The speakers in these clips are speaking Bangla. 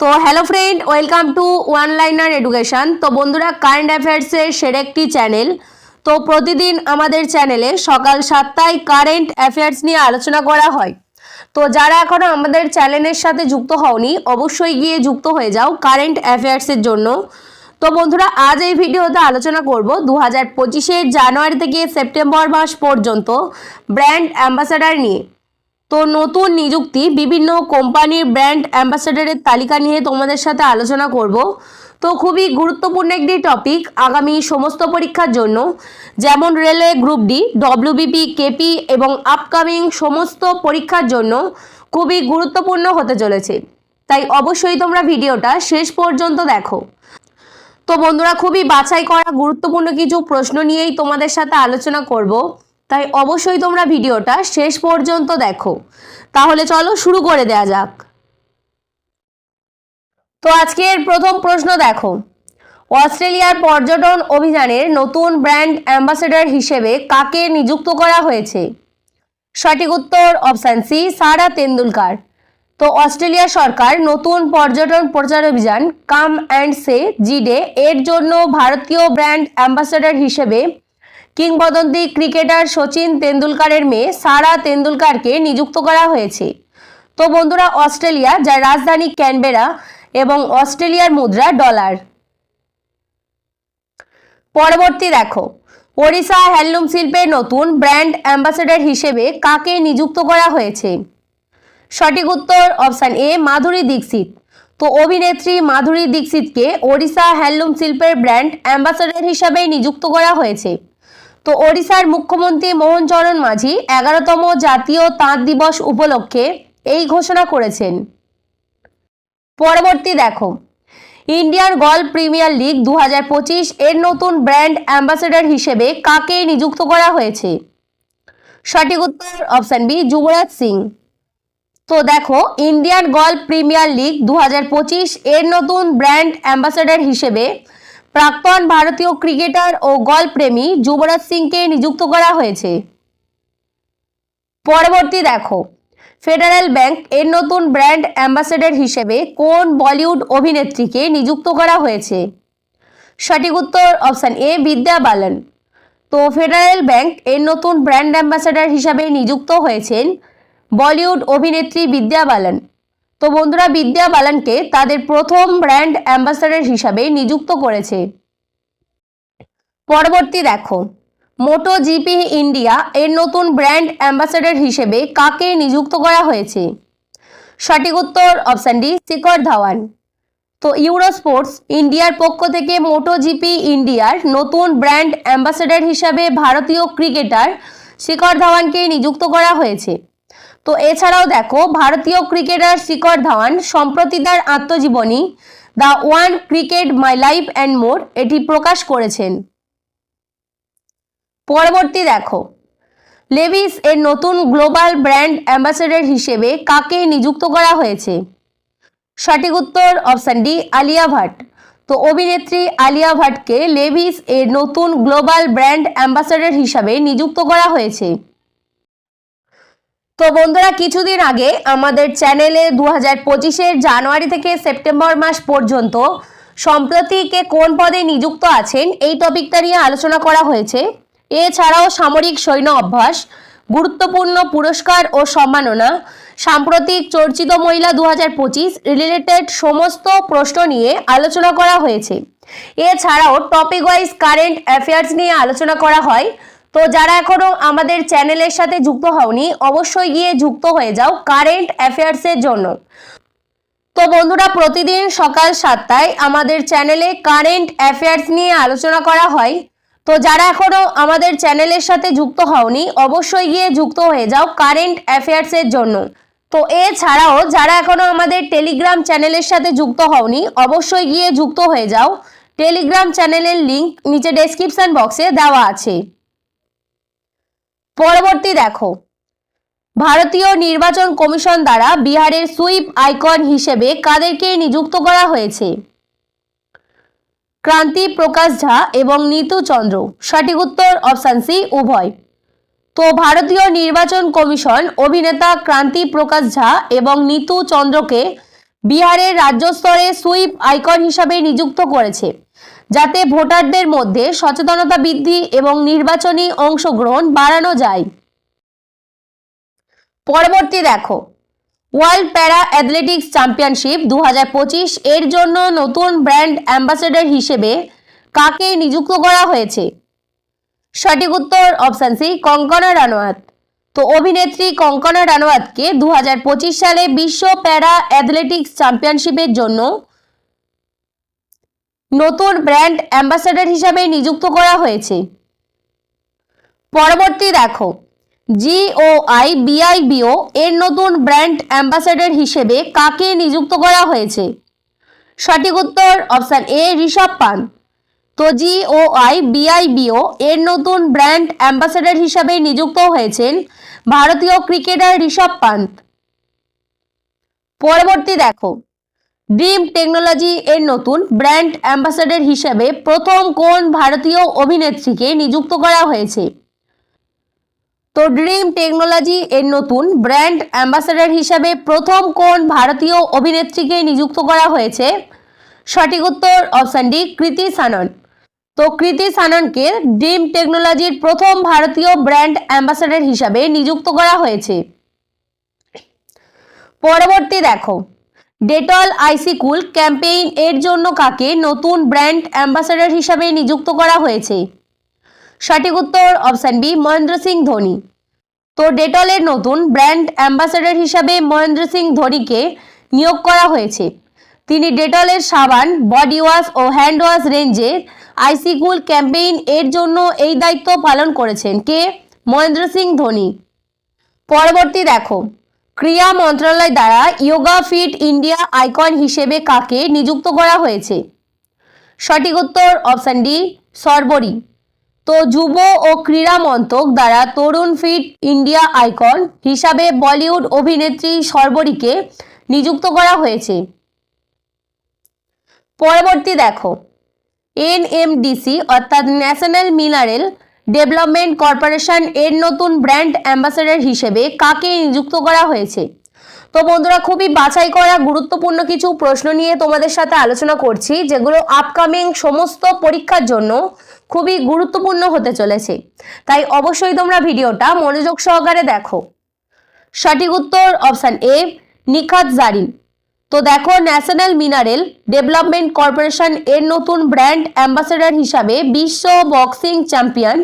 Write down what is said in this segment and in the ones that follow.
তো hello friend welcome to one liner education তো বন্ধুরা কারেন্ট অ্যাফেয়ার্সের সের একটি চ্যানেল তো প্রতিদিন আমাদের চ্যানেলে সকাল সাতটায় কারেন্ট অ্যাফেয়ার্স নিয়ে আলোচনা করা হয়। তো যারা এখনও আমাদের চ্যানেলের সাথে যুক্ত হওনি, অবশ্যই গিয়ে যুক্ত হয়ে যাও কারেন্ট অ্যাফেয়ার্সের জন্য। তো বন্ধুরা, আজ এই ভিডিওতে আলোচনা করব দু হাজার জানুয়ারি থেকে সেপ্টেম্বর মাস পর্যন্ত ব্র্যান্ড অ্যাম্বাসাডার নিয়ে। তো নতুন নিযুক্তি বিভিন্ন কোম্পানির ব্র্যান্ড অ্যাম্বাসাডারের তালিকা নিয়ে তোমাদের সাথে আলোচনা করব। তো খুবই গুরুত্বপূর্ণ একটি টপিক আগামী সমস্ত পরীক্ষার জন্য, যেমন railway group D WBP KP এবং আপকামিং সমস্ত পরীক্ষার জন্য খুবই গুরুত্বপূর্ণ হতে চলেছে। তাই অবশ্যই তোমরা ভিডিওটা শেষ পর্যন্ত দেখো। তো বন্ধুরা, খুবই বাছাই করা গুরুত্বপূর্ণ কিছু প্রশ্ন নিয়েই তোমাদের সাথে আলোচনা করব। তাই অবশ্যই তোমরা ভিডিওটা শেষ পর্যন্ত দেখো। তাহলে চলো শুরু করে দেয়া যাক। তো আজকের প্রথম প্রশ্ন দেখো। অস্ট্রেলিয়ার পর্যটন অভিযানের নতুন ব্র্যান্ড অ্যাম্বাসেডর হিসেবে কাকে নিযুক্ত করা হয়েছে? সঠিক উত্তর অপশান সি, সারা তেন্ডুলকার। তো অস্ট্রেলিয়া সরকার নতুন পর্যটন প্রচার অভিযান কাম অ্যান্ড সে, জিডে, এর জন্য ভারতীয় ব্র্যান্ড অ্যাম্বাসেডর হিসেবে কিংবদন্তি ক্রিকেটার সচিন তেন্ডুলকারের মেয়ে সারা তেন্ডুলকারকে নিযুক্ত করা হয়েছে। তো বন্ধুরা, অস্ট্রেলিয়া, যার রাজধানী ক্যানবেরা এবং অস্ট্রেলিয়ার মুদ্রা ডলার। পরবর্তী দেখো, ওড়িশা হ্যান্ডলুম শিল্পের নতুন ব্র্যান্ড অ্যাম্বাসেডর হিসেবে কাকে নিযুক্ত করা হয়েছে? সঠিক উত্তর অপশান এ, মাধুরী দীক্ষিত। তো অভিনেত্রী মাধুরী দীক্ষিতকে ওড়িশা হ্যান্ডলুম শিল্পের ব্র্যান্ড অ্যাম্বাসেডর হিসাবে নিযুক্ত করা হয়েছে। তো ওড়িশার মুখ্যমন্ত্রী মোহন চরণ মাঝি এগারোতম জাতীয় তাঁত দিবস উপলক্ষে এই ঘোষণা করেছেন। পরবর্তী দেখো, ইন্ডিয়ান গল্ফ প্রিমিয়ার লিগ দুহাজার পঁচিশ এর নতুন ব্র্যান্ড অ্যাম্বাসেডর হিসেবে কাকে নিযুক্ত করা হয়েছে? সঠিক উত্তর অপশান বি, যুবরাজ সিং। তো দেখো, ইন্ডিয়ান গল্ফ প্রিমিয়ার লিগ দু হাজার পঁচিশ এর নতুন ব্র্যান্ড অ্যাম্বাসেডর হিসেবে প্রাক্তন ভারতীয় ক্রিকেটার ও গল্ফ প্রেমী যুবরাজ সিংকে নিযুক্ত করা হয়েছে। পরবর্তী দেখো, ফেডারেল ব্যাংক এর নতুন ব্র্যান্ড অ্যাম্বাসেডর হিসেবে কোন বলিউড অভিনেত্রীকে নিযুক্ত করা হয়েছে? সঠিক উত্তর অপশান এ, বিদ্যা বালন। তো ফেডারেল ব্যাংক এর নতুন ব্র্যান্ড অ্যাম্বাসেডর হিসাবে নিযুক্ত হয়েছেন বলিউড অভিনেত্রী বিদ্যা বালান। তো বন্ধুরা বিদ্যা বালানকে তাদের প্রথম ব্র্যান্ড অ্যাম্বাসেডর হিসাবে নিযুক্ত করেছে। পরবর্তী দেখো, মোটো জিপি ইন্ডিয়া এর নতুন ব্র্যান্ড অ্যাম্বাসেডর হিসেবে কাকে নিযুক্ত করা হয়েছে? সঠিক উত্তর অপশান ডি শিখর ধাওয়ান। তো ইউরো স্পোর্টস ইন্ডিয়ার পক্ষ থেকে মোটো জিপি ইন্ডিয়ার নতুন ব্র্যান্ড অ্যাম্বাসেডর হিসাবে ভারতীয় ক্রিকেটার শিখর ধাওয়ানকে নিযুক্ত করা হয়েছে। তো এছাড়াও দেখো, ভারতীয় ক্রিকেটার শিখর ধাওয়ান সম্প্রতি তার আত্মজীবনী, the one cricket my life and more, এটি প্রকাশ করেছেন। পরবর্তী দেখো, লেভিস এর নতুন গ্লোবাল ব্র্যান্ড অ্যাম্বাসেডর হিসেবে কাকে নিযুক্ত করা হয়েছে? সঠিক উত্তর অপশান ডি, আলিয়া ভাট। তো অভিনেত্রী আলিয়া ভাটকে লেভিস এর নতুন গ্লোবাল ব্র্যান্ড অ্যাম্বাসেডর হিসাবে নিযুক্ত করা হয়েছে। তো বন্ধুরা, কিছুদিন আগে আমাদের চ্যানেলে দু হাজার পঁচিশের জানুয়ারি থেকে সেপ্টেম্বর মাস পর্যন্ত সম্প্রতি কে কোন পদে নিযুক্ত আছেন, এই টপিকটা নিয়ে আলোচনা করা হয়েছে। এছাড়াও সামরিক সৈন্য অভ্যাস, গুরুত্বপূর্ণ পুরস্কার ও সম্মাননা, সাম্প্রতিক চর্চিত মহিলা দু হাজার পঁচিশ রিলেটেড সমস্ত প্রশ্ন নিয়ে আলোচনা করা হয়েছে। এছাড়াও টপিক ওয়াইজ কারেন্ট অ্যাফেয়ার্স নিয়ে আলোচনা করা হয়। তো যারা এখনও আমাদের চ্যানেলের সাথে যুক্ত হওনি, অবশ্যই গিয়ে যুক্ত হয়ে যাও কারেন্ট অ্যাফেয়ার্সের জন্য। তো বন্ধুরা, প্রতিদিন সকাল সাতটায় আমাদের চ্যানেলে কারেন্ট অ্যাফেয়ার্স নিয়ে আলোচনা করা হয়। তো যারা এখনও আমাদের চ্যানেলের সাথে যুক্ত হওনি, অবশ্যই গিয়ে যুক্ত হয়ে যাও কারেন্ট অ্যাফেয়ার্সের জন্য। তো এছাড়াও যারা এখনও আমাদের টেলিগ্রাম চ্যানেলের সাথে যুক্ত হওনি, অবশ্যই গিয়ে যুক্ত হয়ে যাও। টেলিগ্রাম চ্যানেলের লিংক নিচে ডেসক্রিপশন বক্সে দেওয়া আছে। পরবর্তী দেখো। ভারতীয় নির্বাচন কমিশন দ্বারা বিহারের সুইপ আইকন হিসেবে কাদেরকে নিযুক্ত করা হয়েছে? ক্রান্তি প্রকাশ ঝা এবং নিতু চন্দ্র। সঠিক উত্তর অপশান সি, উভয়। তো ভারতীয় নির্বাচন কমিশন অভিনেতা ক্রান্তি প্রকাশ ঝা এবং নিতু চন্দ্রকে বিহারের রাজ্য স্তরে সুইপ আইকন হিসাবে নিযুক্ত করেছে। যাতে ভোটারদের মধ্যে সচেতনতা বৃদ্ধি এবং নির্বাচনী অংশগ্রহণ বাড়ানো যায়। পরবর্তী দেখো, ওয়ার্ল্ড প্যারা অ্যাথলেটিক্স চ্যাম্পিয়নশিপ দু হাজার পঁচিশ এর জন্য নতুন ব্র্যান্ড অ্যাম্বাসেডর হিসেবে কাকে নিযুক্ত করা হয়েছে? সঠিক উত্তর অপশান সি, কঙ্কনা রানোয়াত তো অভিনেত্রী কঙ্কনা রানাওয়াতকে দু সালে বিশ্ব প্যারা অ্যাথলেটিক্স চ্যাম্পিয়নশিপের জন্য নতুন ব্র্যান্ড অ্যাম্বাসেডর হিসাবে নিযুক্ত করা হয়েছে। পরবর্তী দেখো জিওআই বিআইবিও এর নতুন ব্র্যান্ড অ্যাম্বাসেডর হিসেবে কাকে নিযুক্ত করা হয়েছে? সঠিক উত্তর অপশান এ ঋষভ পান তো জিওআই বিআইবিও এর নতুন ব্র্যান্ড অ্যাম্বাসেডর হিসাবে নিযুক্ত হয়েছেন ভারতীয় ক্রিকেটার ঋষভ পান্ত পরবর্তী দেখো ড্রিম টেকনোলজি এর নতুন ব্র্যান্ড অ্যাম্বাসেডর হিসেবে প্রথম কোন ভারতীয় অভিনেত্রীকে নিযুক্ত করা হয়েছে? তো ড্রিম টেকনোলজি এর নতুন ব্র্যান্ড অ্যাম্বাসেডর হিসেবে প্রথম কোন ভারতীয় অভিনেত্রীকে নিযুক্ত করা হয়েছে? সঠিক উত্তর অপশান ডি কৃতি সানন। তো কৃতি সাননকে ড্রিম টেকনোলজির প্রথম ভারতীয় ব্র্যান্ড অ্যাম্বাসেডর হিসাবে নিযুক্ত করা হয়েছে। পরবর্তী দেখো। ডেটল আইসি কুল ক্যাম্পেইন এর জন্য কাকে নতুন ব্র্যান্ড অ্যাম্বাসেডর হিসাবে নিযুক্ত করা হয়েছে? সঠিক উত্তর অপশান বি মহেন্দ্র সিং ধোনি। তো ডেটলের নতুন ব্র্যান্ড অ্যাম্বাসেডর হিসাবে মহেন্দ্র সিং ধোনিকে নিয়োগ করা হয়েছে। তিনি ডেটলের সাবান বডি ওয়াশ ও হ্যান্ড ওয়াশ রেঞ্জের আইসিকুল ক্যাম্পেইন এর জন্য এই দায়িত্ব পালন করেছেন কে? মহেন্দ্র সিং ধোনি। পরবর্তী দেখো। ক্রীড়া মন্ত্রণালয় দ্বারা ইয়োগা ফিট ইন্ডিয়া আইকন হিসেবে কাকে নিযুক্ত করা হয়েছে? সঠিক উত্তর অপশান ডি সর্বরী। তো যুব ও ক্রীড়া মন্ত্রক দ্বারা তরুণ ফিট ইন্ডিয়া আইকন হিসাবে বলিউড অভিনেত্রী সর্বরীকে নিযুক্ত করা হয়েছে। পরবর্তী দেখো। এনএমডিসি অর্থাৎ ন্যাশনাল মিনারেল ডেভেলপমেন্ট কর্পোরেশন এর নতুন ব্র্যান্ড অ্যাম্বাসেডর হিসেবে কাকে নিযুক্ত করা হয়েছে? তো বন্ধুরা, খুবই বাছাই করা গুরুত্বপূর্ণ কিছু প্রশ্ন নিয়ে তোমাদের সাথে আলোচনা করছি, যেগুলো আপকামিং সমস্ত পরীক্ষার জন্য খুবই গুরুত্বপূর্ণ হতে চলেছে। তাই অবশ্যই তোমরা ভিডিওটা মনোযোগ সহকারে দেখো। সঠিক উত্তর অপশান এ নিখাত জারিন। তো দেখো ন্যাশনাল মিনারেল ডেভেলপমেন্ট কর্পোরেশন এর নতুন ব্র্যান্ড অ্যাম্বাসেডর হিসাবে বিশ্ব বক্সিং চ্যাম্পিয়ন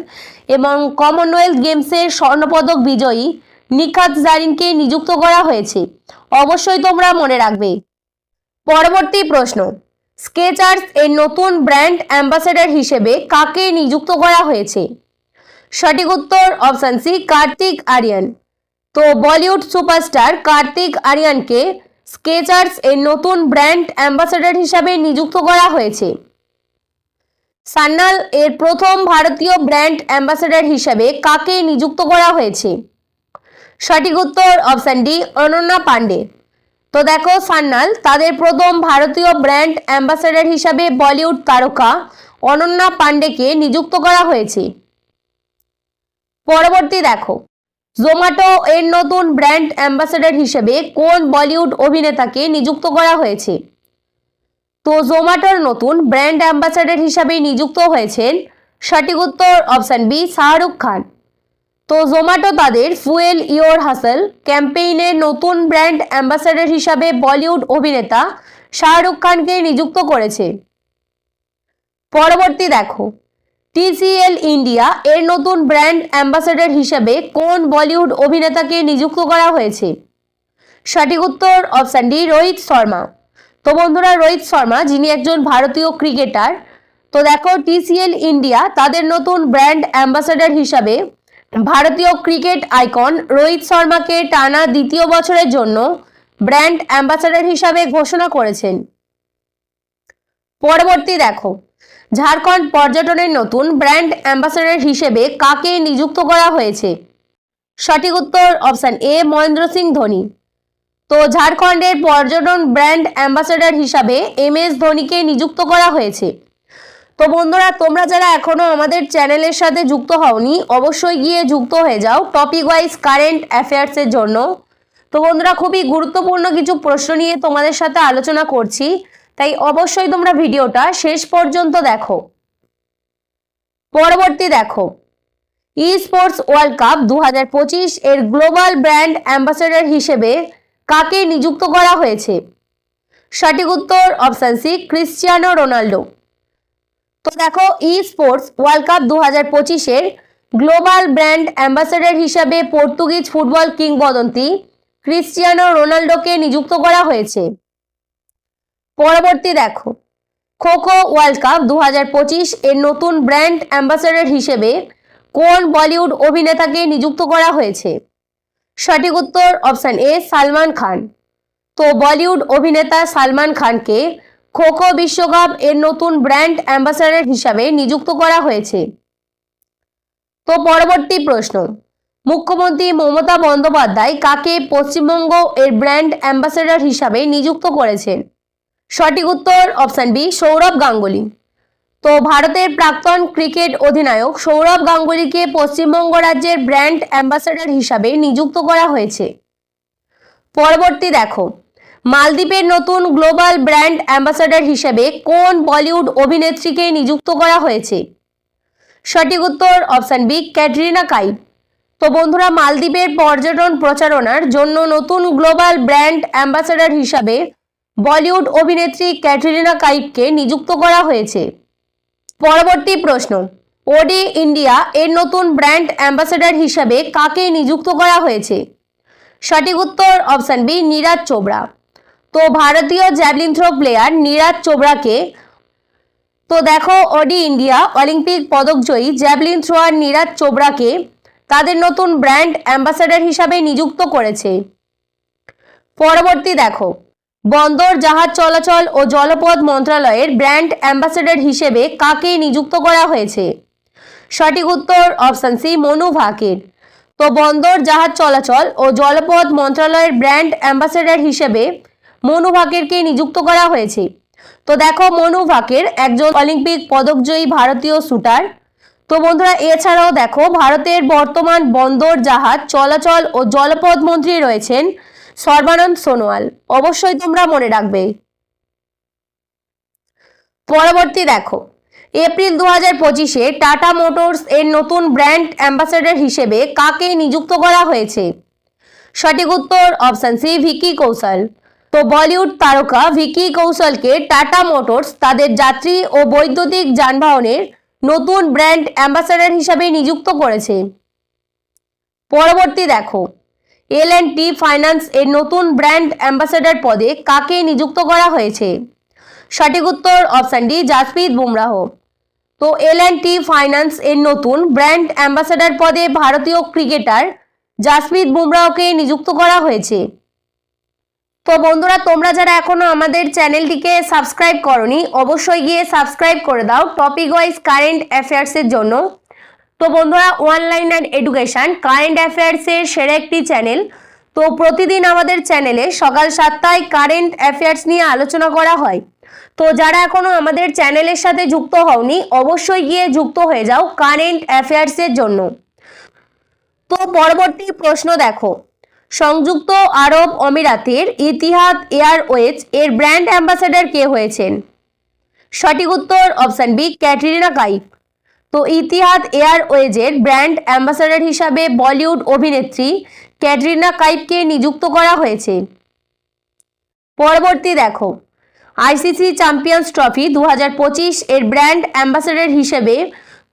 এবং কমনওয়েলথ গেমসের স্বর্ণপদক বিজয়ী নিখাত জারিনকে নিযুক্ত করা হয়েছে। অবশ্যই তোমরা মনে রাখবে। পরবর্তী প্রশ্ন স্কেচার্স এর নতুন ব্র্যান্ড অ্যাম্বাসেডর হিসেবে কাকে নিযুক্ত করা হয়েছে? সঠিক উত্তর অপশান সি কার্তিক আরিয়ান। তো বলিউড সুপারস্টার কার্তিক আরিয়ানকে স্কেচার্স এর নতুন ব্র্যান্ড অ্যাম্বাসেডর হিসাবে নিযুক্ত করা হয়েছে। সান্নাল এর প্রথম ভারতীয় ব্র্যান্ড অ্যাম্বাসেডর হিসাবে কাকে নিযুক্ত করা হয়েছে? সঠিক উত্তর অপশান ডি, অনন্যা পান্ডে। তো দেখো সান্নাল তাদের প্রথম ভারতীয় ব্র্যান্ড অ্যাম্বাসেডর হিসাবে বলিউড তারকা অনন্যা পান্ডেকে নিযুক্ত করা হয়েছে। পরবর্তী দেখো। জোম্যাটো এর নতুন ব্র্যান্ড অ্যাম্বাসেডর হিসেবে কোন বলিউড অভিনেতাকে নিযুক্ত করা হয়েছে? তো জোম্যাটোর নতুন ব্র্যান্ড অ্যাম্বাসেডর হিসাবে নিযুক্ত হয়েছেন সঠিক উত্তর অপশান বি শাহরুখ খান। তো জোম্যাটো তাদের ফুয়েল ইয়োর হাসেল ক্যাম্পেইনের নতুন ব্র্যান্ড অ্যাম্বাসেডর হিসাবে বলিউড অভিনেতা শাহরুখ খানকে নিযুক্ত করেছে। পরবর্তী দেখো। টিসিএল ইন্ডিয়া এর নতুন ব্র্যান্ড অ্যাম্বাসেডর হিসেবে কোন বলিউড অভিনেতাকে নিযুক্ত করা হয়েছে? সঠিক উত্তর অপশান ডি, রোহিত শর্মা। তো বন্ধুরা, রোহিত শর্মা, যিনি একজন ভারতীয় ক্রিকেটার, তো দেখো টিসিএল ইন্ডিয়া তাদের নতুন ব্র্যান্ড অ্যাম্বাসেডর হিসাবে ভারতীয় ক্রিকেট আইকন রোহিত শর্মাকে টানা দ্বিতীয় বছরের জন্য ব্র্যান্ড অ্যাম্বাসেডর হিসাবে ঘোষণা করেছেন। পরবর্তী দেখো। ঝাড়খণ্ড পর্যটনের নতুন ব্র্যান্ড অ্যাম্বাসেডর হিসেবে কাকে নিযুক্ত করা হয়েছে? সঠিক উত্তর অপশান এ, মহেন্দ্র সিং ধোনি। তো ঝাড়খণ্ডের পর্যটন ব্র্যান্ড অ্যাম্বাসেডর হিসাবে এম এস ধোনিকে নিযুক্ত করা হয়েছে। তো বন্ধুরা, তোমরা যারা এখনও আমাদের চ্যানেলের সাথে যুক্ত হওনি, অবশ্যই গিয়ে যুক্ত হয়ে যাও টপিক ওয়াইজ কারেন্ট অ্যাফেয়ার্সের জন্য। তো বন্ধুরা, খুবই গুরুত্বপূর্ণ কিছু প্রশ্ন নিয়ে তোমাদের সাথে আলোচনা করছি। তাই অবশ্যই তোমরা ভিডিওটা শেষ পর্যন্ত দেখো। পরবর্তী দেখো। ই স্পোর্টস ওয়ার্ল্ড কাপ দু হাজার পঁচিশ এর গ্লোবাল ব্র্যান্ড অ্যাম্বাসেডর হিসেবে কাকে নিযুক্ত করা হয়েছে? সঠিক উত্তর অপশান সি ক্রিশ্চিয়ানো রোনাল্ডো তো দেখো ই স্পোর্টস ওয়ার্ল্ড কাপ দু হাজার পঁচিশের গ্লোবাল ব্র্যান্ড অ্যাম্বাসেডর হিসাবে পর্তুগিজ ফুটবল কিংবদন্তি ক্রিশ্চিয়ানো রোনাল্ডোকে নিযুক্ত করা হয়েছে। পরবর্তী দেখো। খোখো ওয়ার্ল্ড কাপ দু হাজার পঁচিশ এর নতুন ব্র্যান্ড অ্যাম্বাসেডর হিসেবে কোন বলিউড অভিনেতাকে নিযুক্ত করা হয়েছে? সঠিক উত্তর অপশান এ সালমান খান। তো বলিউড অভিনেতা সালমান খানকে খোখো বিশ্বকাপ এর নতুন ব্র্যান্ড অ্যাম্বাসেডর হিসাবে নিযুক্ত করা হয়েছে। তো পরবর্তী প্রশ্ন, মুখ্যমন্ত্রী মমতা বন্দ্যোপাধ্যায় কাকে পশ্চিমবঙ্গ এর ব্র্যান্ড অ্যাম্বাসেডর হিসাবে নিযুক্ত করেছেন? সঠিক উত্তর অপশান বি, সৌরভ গাঙ্গুলি। তো ভারতের প্রাক্তন ক্রিকেট অধিনায়ক সৌরভ গাঙ্গুলিকে পশ্চিমবঙ্গ রাজ্যের ব্র্যান্ড অ্যাম্বাসেডর হিসাবে নিযুক্ত করা হয়েছে। পরবর্তী দেখো, মালদ্বীপের নতুন গ্লোবাল ব্র্যান্ড অ্যাম্বাসেডর হিসেবে কোন বলিউড অভিনেত্রীকে নিযুক্ত করা হয়েছে? সঠিক উত্তর অপশান বি, ক্যাটরিনা কাইফ। তো বন্ধুরা, মালদ্বীপের পর্যটন প্রচারণার জন্য নতুন গ্লোবাল ব্র্যান্ড অ্যাম্বাসেডর হিসাবে বলিউড অভিনেত্রী ক্যাটরিনা কাইফকে নিযুক্ত করা হয়েছে। পরবর্তী প্রশ্ন, ওডি ইন্ডিয়া এর নতুন ব্র্যান্ড অ্যাম্বাসেডর হিসাবে কাকে নিযুক্ত করা হয়েছে? সঠিক উত্তর অপশান বি, নীরাজ চোপড়া। তো ভারতীয় জ্যাভলিন থ্রো প্লেয়ার নীরাজ চোপড়াকে, তো দেখো অডি ইন্ডিয়া অলিম্পিক পদকজয়ী জ্যাভলিন থ্রোয়ার নীরাজ চোপড়াকে তাদের নতুন ব্র্যান্ড অ্যাম্বাসেডর হিসাবে নিযুক্ত করেছে। পরবর্তী দেখো বন্দর, জাহাজ চলাচল ও জলপথ মন্ত্রণালয়ের ব্র্যান্ড অ্যাম্বাসেডর হিসেবে কাকে নিযুক্ত করা হয়েছে? সঠিক উত্তর অপশান সি, মনু ভাকের। তো বন্দর, জাহাজ চলাচল ও জলপথ মন্ত্রণালয়ের ব্র্যান্ড অ্যাম্বাসেডর হিসেবে মনু ভাকেরকে নিযুক্ত করা হয়েছে। তো দেখো, মনু ভাকের একজন অলিম্পিক পদকজয়ী ভারতীয় শুটার। তো বন্ধুরা, এছাড়াও দেখো, ভারতের বর্তমান বন্দর, জাহাজ চলাচল ও জলপথ মন্ত্রী রয়েছেন সর্বানন্দ সোনোয়াল, অবশ্যই তোমরা মনে রাখবে। পরবর্তী দেখো, এপ্রিল দু হাজার পঁচিশে টাটা মোটরস এর নতুন ব্র্যান্ড অ্যাম্বাসেডর হিসেবে কাকে নিযুক্ত করা হয়েছে? সঠিক উত্তর, অপশান সি, ভিকি কৌশল। তো বলিউড তারকা ভিকি কৌশলকে টাটা মোটরস তাদের যাত্রী ও বৈদ্যুতিক যানবাহনের নতুন ব্র্যান্ড অ্যাম্বাসেডর হিসাবে নিযুক্ত করেছে। পরবর্তী দেখো এল অ্যান্ড টি ফাইন্যান্স এর নতুন ব্র্যান্ড অ্যাম্বাসেডর পদে কাকে নিযুক্ত করা হয়েছে? সঠিক উত্তর অপশান ডি, জাসপ্রীত বুমরাহ। তো এল অ্যান্ড টি ফাইন্যান্স এর নতুন ব্র্যান্ড অ্যাম্বাসেডর পদে ভারতীয় ক্রিকেটার জাসপ্রীত বুমরাহকে নিযুক্ত করা হয়েছে। তো বন্ধুরা, তোমরা যারা এখনও আমাদের চ্যানেলটিকে সাবস্ক্রাইব করনি, অবশ্যই গিয়ে সাবস্ক্রাইব করে দাও টপিক ওয়াইজ কারেন্ট অ্যাফেয়ার্সের জন্য। তো বন্ধুরা অনলাইন অ্যান্ড এডুকেশন কারেন্ট অ্যাফেয়ার্সের সেরা একটি চ্যানেল তো প্রতিদিন আমাদের চ্যানেলে সকাল সাতটায় কারেন্ট অ্যাফেয়ার্স নিয়ে আলোচনা করা হয়। তো যারা এখনও আমাদের চ্যানেলের সাথে যুক্ত হওনি, অবশ্যই গিয়ে যুক্ত হয়ে যাও কারেন্ট অ্যাফেয়ার্সের জন্য। তো পরবর্তী প্রশ্ন দেখো। সংযুক্ত আরব অমিরাতের ইতিহাদ এয়ারওয়েজ এর ব্র্যান্ড অ্যাম্বাসেডর কে হয়েছেন? সঠিক উত্তর অপশান বি ক্যাটরিনা কাইফ। তো ইতিহাদ এয়ারওয়েজের ব্র্যান্ড অ্যাম্বাসেডর হিসাবে বলিউড অভিনেত্রী ক্যাটরিনা কাইফকে নিযুক্ত করা হয়েছে। পরবর্তী দেখো, আইসিসি চ্যাম্পিয়ন্স ট্রফি দু হাজার পঁচিশ এর ব্র্যান্ড অ্যাম্বাসেডর হিসেবে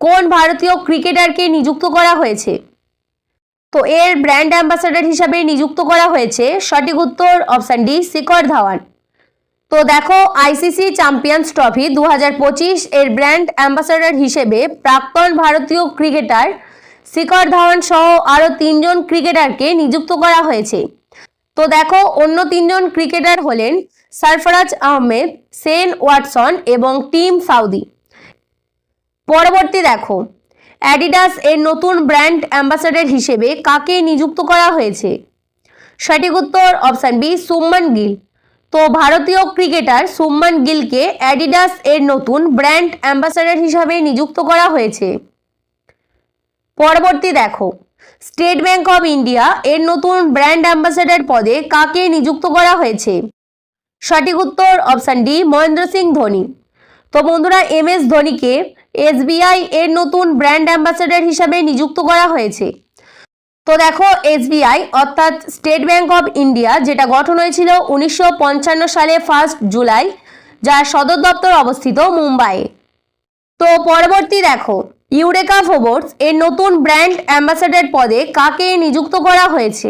কোন ভারতীয় ক্রিকেটারকে নিযুক্ত করা হয়েছে? তো এর ব্র্যান্ড অ্যাম্বাসেডর হিসাবে নিযুক্ত করা হয়েছে সঠিক উত্তর অপশান ডি শিখর ধাওয়ান। তো দেখো আইসিসি চ্যাম্পিয়ন্স ট্রফি দু হাজার পঁচিশ এর ব্র্যান্ড অ্যাম্বাসেডর হিসেবে প্রাক্তন ভারতীয় ক্রিকেটার শিখর ধাওয়ান সহ আরও তিনজন ক্রিকেটারকে নিযুক্ত করা হয়েছে। তো দেখো অন্য তিনজন ক্রিকেটার হলেন সরফরাজ আহমেদ, সেন ওয়াটসন এবং টিম সাউদি। পরবর্তী দেখো অ্যাডিডাস এর নতুন ব্র্যান্ড অ্যাম্বাসেডর হিসেবে কাকে নিযুক্ত করা হয়েছে? সঠিক উত্তর অপশান বি সুম্মান গিল। তো ভারতীয় ক্রিকেটার সুম্মান গিলকে অ্যাডিডাস এর নতুন ব্র্যান্ড অ্যাম্বাসেডর হিসাবে নিযুক্ত করা হয়েছে। পরবর্তী দেখো, স্টেট ব্যাংক অফ ইন্ডিয়া এর নতুন ব্র্যান্ড অ্যাম্বাসেডর পদে কাকে নিযুক্ত করা হয়েছে? সঠিক উত্তর অপশান ডি, মহেন্দ্র সিং ধোনি। তো বন্ধুরা, এম এস ধোনিকে এসবিআই এর নতুন ব্র্যান্ড অ্যাম্বাসেডর হিসাবে নিযুক্ত করা হয়েছে। তো দেখো এসবিআই অর্থাৎ স্টেট ব্যাংক অফ ইন্ডিয়া যেটা গঠন হয়েছিল উনিশশো পঞ্চান্ন সালে ফার্স্ট জুলাই যার সদর দপ্তর অবস্থিত মুম্বাইয়ে তো পরবর্তী দেখো ইউরেকা ফোবর্স এর নতুন ব্র্যান্ড অ্যাম্বাসেডর পদে কাকে নিযুক্ত করা হয়েছে?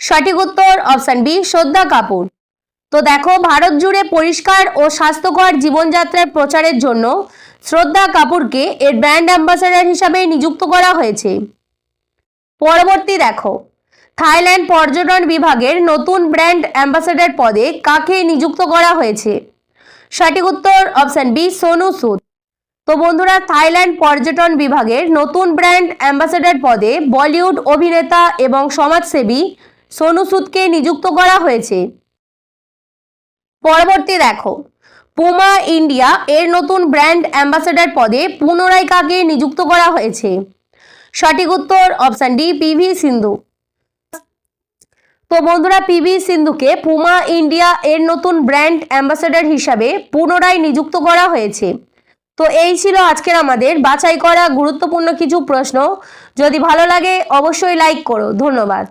সঠিক উত্তর অপশান বি শ্রদ্ধা কাপুর। তো দেখো, ভারত জুড়ে পরিষ্কার ও স্বাস্থ্যকর জীবনযাত্রার প্রচারের জন্য শ্রদ্ধা কাপুরকে এর ব্র্যান্ড অ্যাম্বাসেডর হিসাবে নিযুক্ত করা হয়েছে। পরবর্তী দেখো। থাইল্যান্ড পর্যটন বিভাগের নতুন ব্র্যান্ড অ্যাম্বাসেডর পদে কাকে নিযুক্ত করা হয়েছে? সঠিক উত্তর অপশান বি, সোনু সুদ। তো বন্ধুরা, থাইল্যান্ড পর্যটন বিভাগের নতুন ব্র্যান্ড অ্যাম্বাসেডর পদে বলিউড অভিনেতা এবং সমাজসেবী সোনু সুদকে নিযুক্ত করা হয়েছে। পরবর্তী দেখো, পুমা ইন্ডিয়া এর নতুন ব্র্যান্ড অ্যাম্বাসেডর পদে পুনরায় কাকে নিযুক্ত করা হয়েছে? সঠিক উত্তর অপশন ডি পিভি সিন্ধু। তো বন্ধুরা পিভি সিন্ধুকে পুমা ইন্ডিয়া এর নতুন ব্র্যান্ড অ্যাম্বাসেডর হিসাবে পুনরায় নিযুক্ত করা হয়েছে। তো এই ছিল আজকের আমাদের বাছাই করা গুরুত্বপূর্ণ কিছু প্রশ্ন। যদি ভালো লাগে, অবশ্যই লাইক করো। ধন্যবাদ।